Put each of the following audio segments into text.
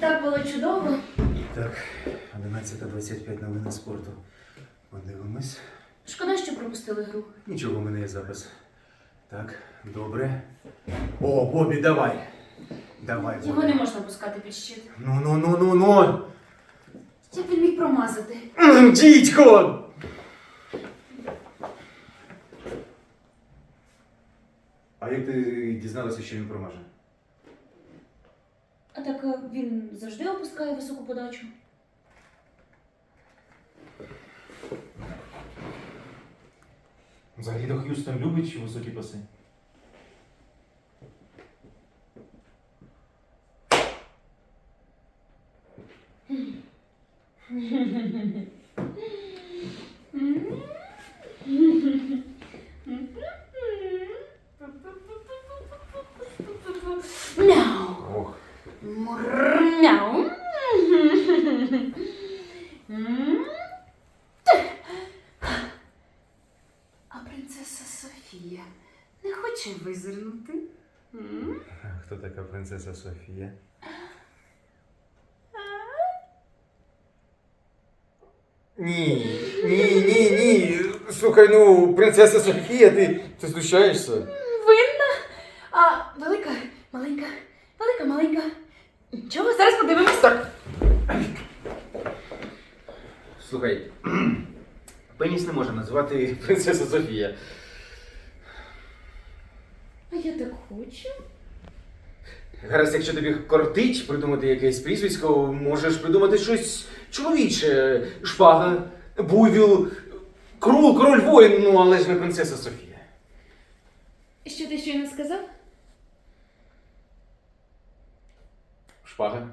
Так було чудово. Так, 11.25 новини спорту. Подивимось. Шкода, що пропустили гру. Нічого, у мене є запис. Так, добре. О, Бобі, давай. Давай, Його не можна пускати під щит. Ну, ну, ну, ну, ну. Як він міг промазати? М, Дідько! А як ти дізналася, що він промаже? А так е, він завжди опускає високу подачу. Взагалі-то Х'юстон любить високі паси. Мяу. Мяу. А принцеса Софія не хоче визирнути? Хто така принцеса Софія? Ні, ні, ні, ні. Слухай, ну, принцеса Софія, ти, ти знущаєшся? Винна? А велика, маленька, велика, маленька. Чого? Зараз подивимось. Так. Слухай, пеніс не може називати принцеса Софія. А я так хочу. Гаразд, якщо тобі кортить придумати якесь прізвисько, можеш придумати щось чоловіче. Шпага, буйвіл, крул, король воїн, ну але ж не принцеса Софія. Що ти щойно сказав? Шпага,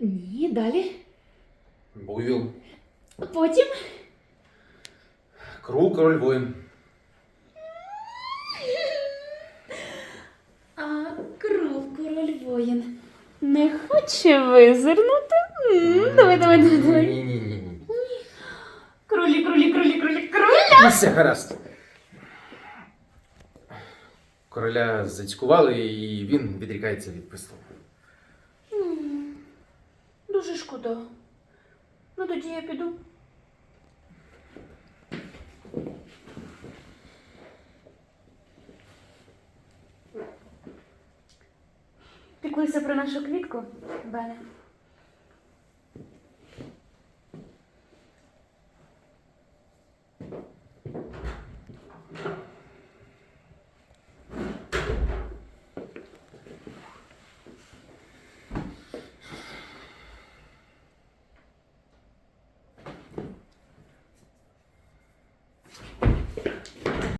Ні, далі. буйвіл, Потім. крул, король воїн. А кров король воїн. Не хоче визирнути? М, Давай, давай, давай, давай. Ні, ні, ні, ні. Кролі, кролі, кролі, кролі, кроля. Ну все, гаразд. Короля зацькували, і він відрікається від престолу. Шкода. Ну тоді я піду. Піклуйся про нашу квітку, Бене.